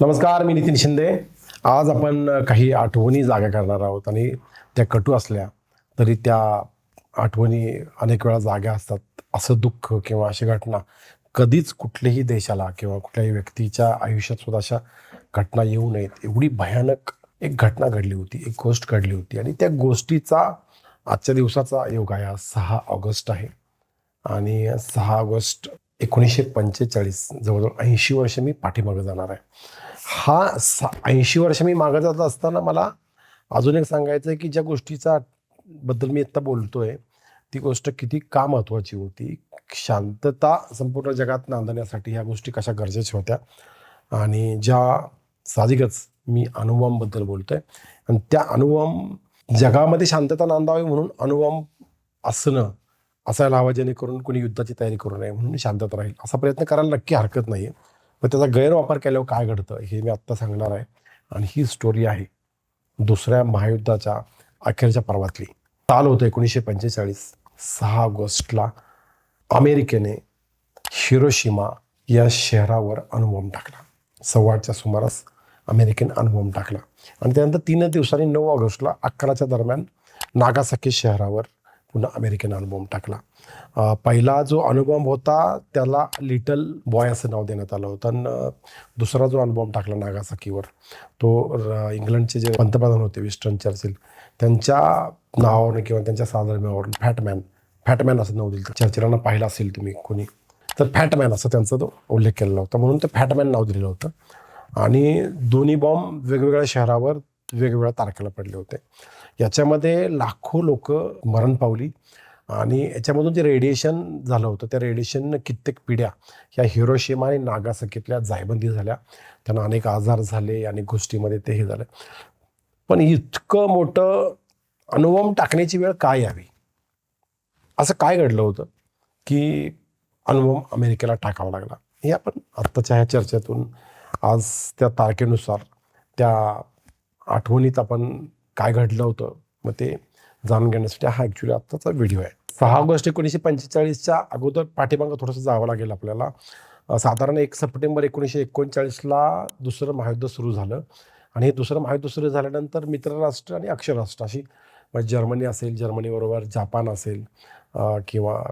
नमस्कार मी नितीन शिंदे. आज आपण काही आठवणी जागा करणार आहोत आणि त्या कटू असल्या तरी त्या आठवणी अनेक वेळा जाग्या असतात. असं दुःख किंवा अशी घटना कधीच कुठल्याही देशाला किंवा कुठल्याही व्यक्तीच्या आयुष्यात सुद्धा अशा घटना येऊ नयेत. एवढी भयानक एक घटना घडली होती एक गोष्ट घडली होती आणि त्या गोष्टीचा आजच्या दिवसाचा योग आहे. सहा ऑगस्ट आहे आणि सहा ऑगस्ट एकोणीसशे पंचेचाळीस जवळजवळ ऐंशी वर्ष मी पाठीमागं जाणार आहे. हा सा ऐंशी वर्ष मी मागं जात असताना मला अजून एक सांगायचं आहे की ज्या गोष्टीचा बद्दल मी आत्ता बोलतोय ती गोष्ट किती का महत्त्वाची होती? शांतता संपूर्ण जगात नांदण्यासाठी ह्या गोष्टी कशा गरजेच्या होत्या? आणि ज्या साहजिकच मी अनुभवांबद्दल बोलतोय. आणि त्या अनुभव जगामध्ये शांतता नांदावी म्हणून अनुभव असणं असायला हवा जेणेकरून कोणी युद्धाची तयारी करू नये म्हणून शांतता राहील. असा प्रयत्न करायला नक्की हरकत नाही आहे मग त्याचा गैरवापर केल्यावर काय घडतं हे मी आत्ता सांगणार आहे. आणि ही स्टोरी आहे दुसऱ्या महायुद्धाच्या अखेरच्या पर्वातली. साल होतं एकोणीसशे पंचेचाळीस. सहा ऑगस्टला अमेरिकेने हिरोशिमा या शहरावर अणुबॉम्ब टाकला. सव्वाच्या सुमारास अमेरिकेने अणुबॉम्ब टाकला. आणि त्यानंतर तीन दिवसांनी नऊ ऑगस्टला अकराच्या दरम्यान नागासाकी शहरावर पुन्हा अमेरिकन अणुबॉम्ब टाकला. पहिला जो अणुबॉम्ब होता त्याला लिटल बॉय असं नाव देण्यात आलं होतं. आणि दुसरा जो अणुबॉम्ब टाकला नागासाकीवर तो इंग्लंडचे जे पंतप्रधान होते विस्टन चर्चिल त्यांच्या नावावरून किंवा त्यांच्या साधर्म्यावरून फॅटमॅन फॅटमॅन असं नाव दिलं. चर्चिलांना पाहिलं असेल तुम्ही कोणी तर फॅटमॅन असं त्यांचा तो उल्लेख केलेला होता. म्हणून ते फॅटमॅन नाव दिलेलं होतं. आणि दोन्ही बॉम्ब वेगवेगळ्या शहरावर वेगवेगळ्या तारखेला पडले होते. याच्यामध्ये लाखो लोक मरण पावली. आणि याच्यामधून जे रेडिएशन झालं होतं त्या रेडिएशननं कित्येक पिढ्या ह्या हिरोशिमा आणि नागासकीतल्या जायबंदी झाल्या. त्यांना अनेक आजार झाले अनेक गोष्टीमध्ये ते हे झालं. पण इतकं मोठं अनुभव टाकण्याची वेळ काय यावी? असं काय घडलं होतं की अनुभव अमेरिकेला टाकावा लागला? हे आपण आत्ताच्या ह्या चर्चेतून आज त्या तारखेनुसार त्या आठवणीत आपण काय घडलं होतं? मग ते जाणून घेण्यासाठी हा ॲक्च्युली आत्ताचा व्हिडिओ आहे. सहा ऑगस्ट एकोणीसशे पंचेचाळीसच्या अगोदर पाठीमागं थोडंसं जावं लागेल आपल्याला. साधारण एक सप्टेंबर एकोणीसशे एकोणचाळीसला दुसरं महायुद्ध सुरू झालं. आणि हे दुसरं महायुद्ध सुरू झाल्यानंतर मित्रराष्ट्र आणि अक्षराष्ट्र अशी म्हणजे जर्मनी असेल जर्मनीबरोबर जापान असेल किंवा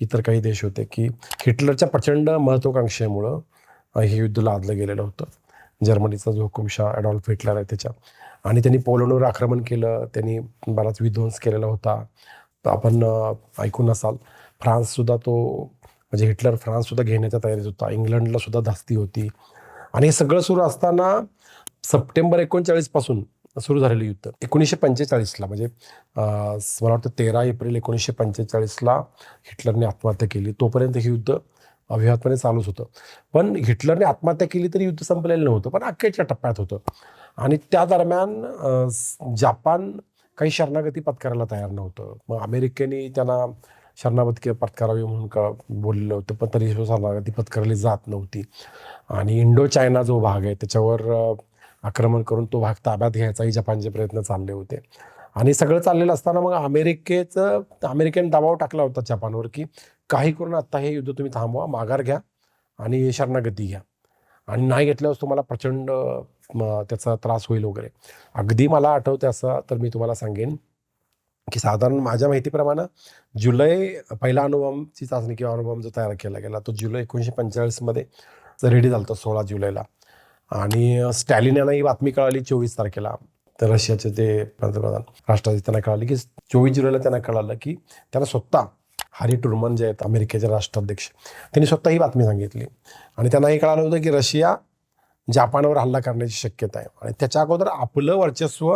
इतर काही देश होते की हिटलरच्या प्रचंड महत्त्वाकांक्षेमुळं हे युद्ध लादलं गेलेलं होतं. जर्मनीचा जो हुकुमशाह ॲडॉल्फ हिटलर आहे त्याच्या. आणि त्यांनी पोलंडवर आक्रमण केलं त्यांनी बराच विध्वंस केलेला होता. तर आपण ऐकून असाल फ्रान्ससुद्धा तो म्हणजे हिटलर फ्रान्ससुद्धा घेण्याच्या तयारीत होता. इंग्लंडला सुद्धा धास्ती होती. आणि हे सगळं सुरू असताना सप्टेंबर एकोणचाळीसपासून सुरू झालेलं युद्ध. एकोणीसशे पंचेचाळीसला म्हणजे मला वाटतं तेरा एप्रिल एकोणीसशे पंचेचाळीसला हिटलरने आत्महत्या केली. तोपर्यंत हे युद्ध अव्याहतपणे चालूच होतं. पण हिटलरने आत्महत्या केली तरी युद्ध संपलेलं नव्हतं पण अखेरच्या टप्प्यात होतं. आणि त्या दरम्यान जापान काही शरणागती पत्करायला तयार नव्हतं. मग अमेरिकेने त्यांना शरणागती पत्करावी म्हणून का बोललेलं होतं पण तरी शरणागती पत्करली जात नव्हती. आणि इंडो चायना जो भाग आहे त्याच्यावर आक्रमण करून तो भाग ताब्यात घ्यायचाही जपानचे प्रयत्न चालले होते. आणि सगळं चाललेलं असताना मग अमेरिकेचं अमेरिकेने दबाव टाकला होता जपानवर की काही करून आत्ता हे युद्ध तुम्ही थांबवा माघार घ्या आणि शरणागती घ्या. आणि नाही घेतल्यावर तुम्हाला प्रचंड त्याचा त्रास होईल वगैरे. अगदी मला आठवते असं तर मी तुम्हाला सांगेन की साधारण माझ्या माहितीप्रमाणे जुलै पहिला अनुभवची चाचणी किंवा अनुभव जो तयार केला गेला तो जुलै एकोणीसशे पंचेचाळीसमध्ये रेडी झाला होता सोळा जुलैला. आणि स्टॅलिन यांना ही बातमी कळाली चोवीस तारखेला. तर रशियाचे ते पंतप्रधान राष्ट्राचे त्यांना कळाले की चोवीस जुलैला त्यांना कळालं की त्यांना स्वतः हॅरी टुरमन जे आहेत अमेरिकेचे राष्ट्राध्यक्ष त्यांनी स्वतः ही बातमी सांगितली. आणि त्यांना हे कळालं होतं की रशिया जापानवर हल्ला करण्याची शक्यता आहे. आणि त्याच्या अगोदर आपलं वर्चस्व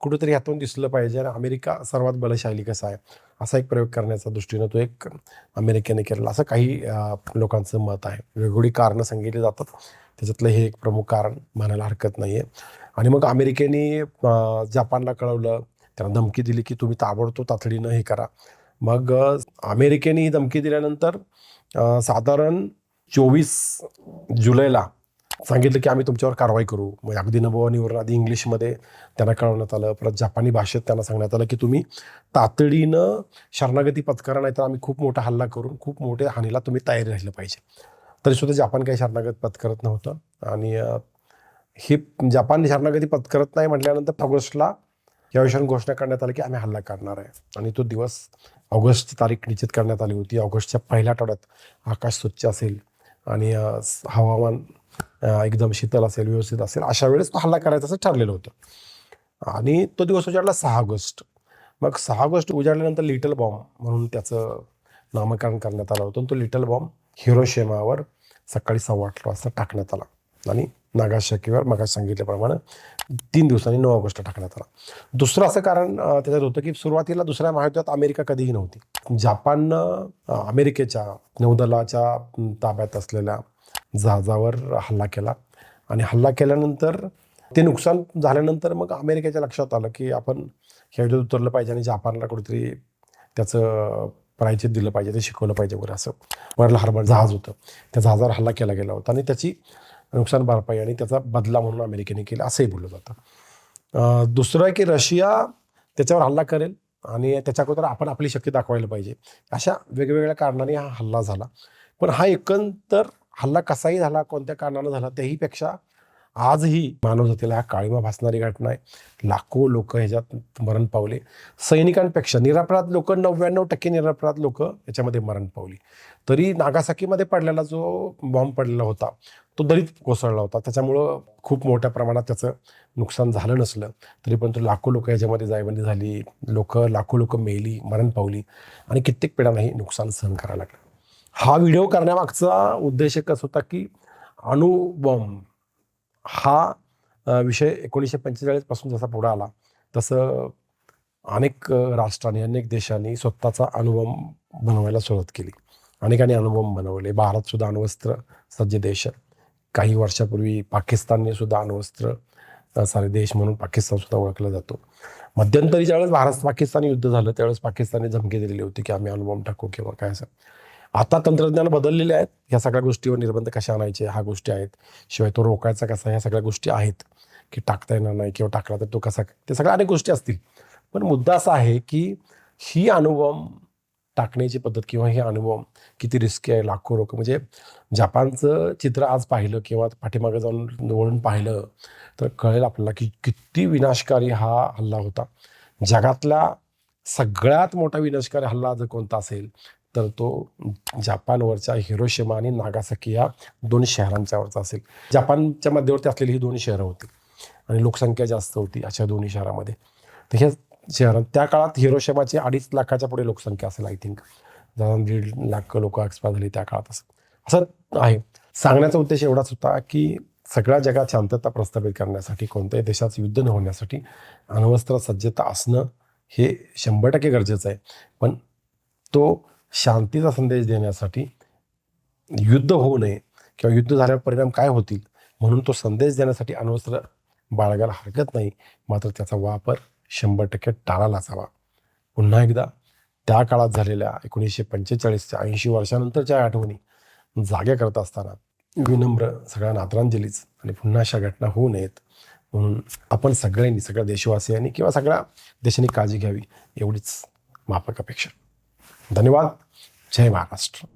कुठंतरी ह्यातून दिसलं पाहिजे आणि अमेरिका सर्वात बलशाली कसा आहे असा एक प्रयोग करण्याचा दृष्टीनं तो एक अमेरिकेने केलेला असं काही लोकांचं मत आहे. वेगवेगळी कारणं सांगितली जातात. त्याच्यातलं हे एक प्रमुख कारण म्हणायला हरकत नाही आहे आणि मग अमेरिकेने जपानला कळवलं. त्यांना धमकी दिली की तुम्ही ताबडतोब तातडीनं हे करा. मग अमेरिकेने ही धमकी दिल्यानंतर साधारण चोवीस जुलैला सांगितलं की आम्ही तुमच्यावर कारवाई करू. मग अगदी नभोवाणीवरून आधी इंग्लिशमध्ये त्यांना कळवण्यात आलं. परत जपानी भाषेत त्यांना सांगण्यात आलं की तुम्ही तातडीनं शरणागती पत्करा नाही तर आम्ही खूप मोठा हल्ला करून खूप मोठ्या हानीला तुम्ही तयारी राहिलं पाहिजे. तरीसुद्धा जपान काही शरणागत पत्करत नव्हतं. आणि ही जपान शरणागती पत्करत नाही म्हटल्यानंतर ऑगस्टला या विषयावर घोषणा करण्यात आली की आम्ही हल्ला करणार आहे. आणि तो दिवस ऑगस्टची तारीख निश्चित करण्यात आली होती. ऑगस्टच्या पहिल्या आठवड्यात आकाश स्वच्छ असेल आणि हवामान एकदम शीतल असेल व्यवस्थित असेल अशा वेळेस तो हल्ला करायचं असं ठरलेलं होतं. आणि तो दिवस उजाडला सहा ऑगस्ट. मग सहा ऑगस्ट उजाडल्यानंतर लिटल बॉम्ब म्हणून त्याचं नामकरण करण्यात आलं होतं. आणि तो लिटल बॉम्ब हिरोशेमावर सकाळी सव्वा आठ वाजता टाकण्यात आला. आणि नागाशाकीवर मग सांगितल्याप्रमाणे तीन दिवसांनी नऊ गोष्ट टाकण्यात आला. दुसरं असं कारण त्याच्यात होतं की सुरुवातीला दुसऱ्या महायुद्धात अमेरिका कधीही नव्हती. जपाननं अमेरिकेच्या नौदलाच्या ताब्यात असलेल्या जहाजावर हल्ला केला. आणि हल्ला केल्यानंतर ते नुकसान झाल्यानंतर मग अमेरिकेच्या लक्षात आलं की आपण ह्या युद्धात उतरलं पाहिजे आणि जपानला कुठेतरी त्याचं प्रायचित दिलं पाहिजे ते शिकवलं पाहिजे वगैरे असं. वरला हार्बर जहाज होतं. त्या जहाजावर हल्ला केला गेला होता आणि त्याची नुकसान भरपाई आणि त्याचा बदला म्हणून अमेरिकेने केला असंही बोललं जातं. दुसरं आहे की रशिया त्याच्यावर हल्ला करेल आणि त्याच्या अगोदर आपण आपली शक्ती दाखवायला पाहिजे. अशा वेगवेगळ्या कारणाने हा हल्ला झाला. पण हा एकंदर हल्ला कसाही झाला कोणत्या कारणानं झाला त्याहीपेक्षा आजही मानवजातीला हा काळीमा भासणारी घटना आहे. लाखो लोक ह्याच्यात मरण पावले. सैनिकांपेक्षा निरापराध लोक नव्याण्णव टक्के निरपराध लोक याच्यामध्ये मरण पावली. तरी नागासाकीमध्ये पडलेला जो बॉम्ब पडलेला होता तो दरीत कोसळला होता. त्याच्यामुळं खूप मोठ्या प्रमाणात त्याचं नुकसान झालं नसलं. तरी पण तो लाखो लोक याच्यामध्ये जायबंदी झाली. लोक लाखो लोक मेली मरण पावली आणि कित्येक पिढ्यांनाही नुकसान सहन करायला लागलं. हा व्हिडिओ करण्यामागचा उद्देश एकच होता की अणुबॉम्ब हा विषय एकोणीसशे पंचेचाळीसपासून जसा पुढे आला तसं अनेक राष्ट्रांनी अनेक देशांनी स्वतःचा अणुबॉम्ब बनवायला सुरुवात केली. अनेकांनी अणुबॉम्ब बनवले. भारतसुद्धा अणुवस्त्र अण्वस्त्र सज्ज देश आहे. काही वर्षापूर्वी पाकिस्तानने सुद्धा अण्वस्त्र सारे देश म्हणून पाकिस्तान सुद्धा ओळखला जातो. मध्यंतरी ज्यावेळेस भारत पाकिस्तान युद्ध झालं त्यावेळेस पाकिस्तानने धमकी दिलेली होती की आम्ही अणुबॉम्ब टाकू किंवा काय असं. आता तंत्रज्ञान बदललेले आहेत. ह्या सगळ्या गोष्टीवर निर्बंध कशा आणायचे? ह्या गोष्टी आहेत. शिवाय तो रोखायचा कसा? ह्या सगळ्या गोष्टी आहेत की टाकता येणार नाही किंवा टाकला तर तो कसा? ते सगळ्या अनेक गोष्टी असतील. पण मुद्दा असा आहे की ही अणुबॉम्ब टाकण्याची पद्धत किंवा हे अनुभव किती रिस्की आहे लाखो लोक. म्हणजे जपानचं चित्र आज पाहिलं किंवा पाठीमागे जाऊन वळून पाहिलं तर कळेल आपल्याला की किती विनाशकारी हा हल्ला होता. जगातला सगळ्यात मोठा विनाशकारी हल्ला जर कोणता असेल तर तो जपानवरच्या हिरोशिमा आणि नागासाकी या दोन शहरांच्यावरचा असेल. जपानच्या मध्यवर्ती असलेली ही दोन शहरं होती आणि लोकसंख्या जास्त होती अशा दोन्ही शहरामध्ये. तर हे शहरात. त्या काळात हिरोशेमाची अडीच लाखाच्या पुढे लोकसंख्या असेल आय थिंक जवळ दीड लाख लोक एक्सपायर झाली त्या काळात असं. असं आहे. सांगण्याचा उद्देश एवढाच होता की सगळ्या जगात शांतता प्रस्थापित करण्यासाठी कोणत्याही देशाचं युद्ध न होण्यासाठी अण्वस्त्र सज्जता असणं हे शंभर टक्के गरजेचं आहे. पण तो शांतीचा संदेश देण्यासाठी युद्ध होऊ नये किंवा युद्ध झाल्यावर परिणाम काय होतील म्हणून तो संदेश देण्यासाठी अण्वस्त्र बाळगायला हरकत नाही. मात्र त्याचा वापर शंभर टक्के टाळाला असावा. पुन्हा एकदा त्या काळात झालेल्या एकोणीसशे पंचेचाळीसच्या ऐंशी वर्षानंतरच्या आठवणी जाग्या करत असताना विनम्र सगळ्यांना आदरांजलीच आणि पुन्हा अशा घटना होऊ नयेत म्हणून आपण सगळ्यांनी सगळ्या देशवासियांनी किंवा सगळ्या देशांनी काळजी घ्यावी एवढीच माफक अपेक्षा. धन्यवाद. जय महाराष्ट्र.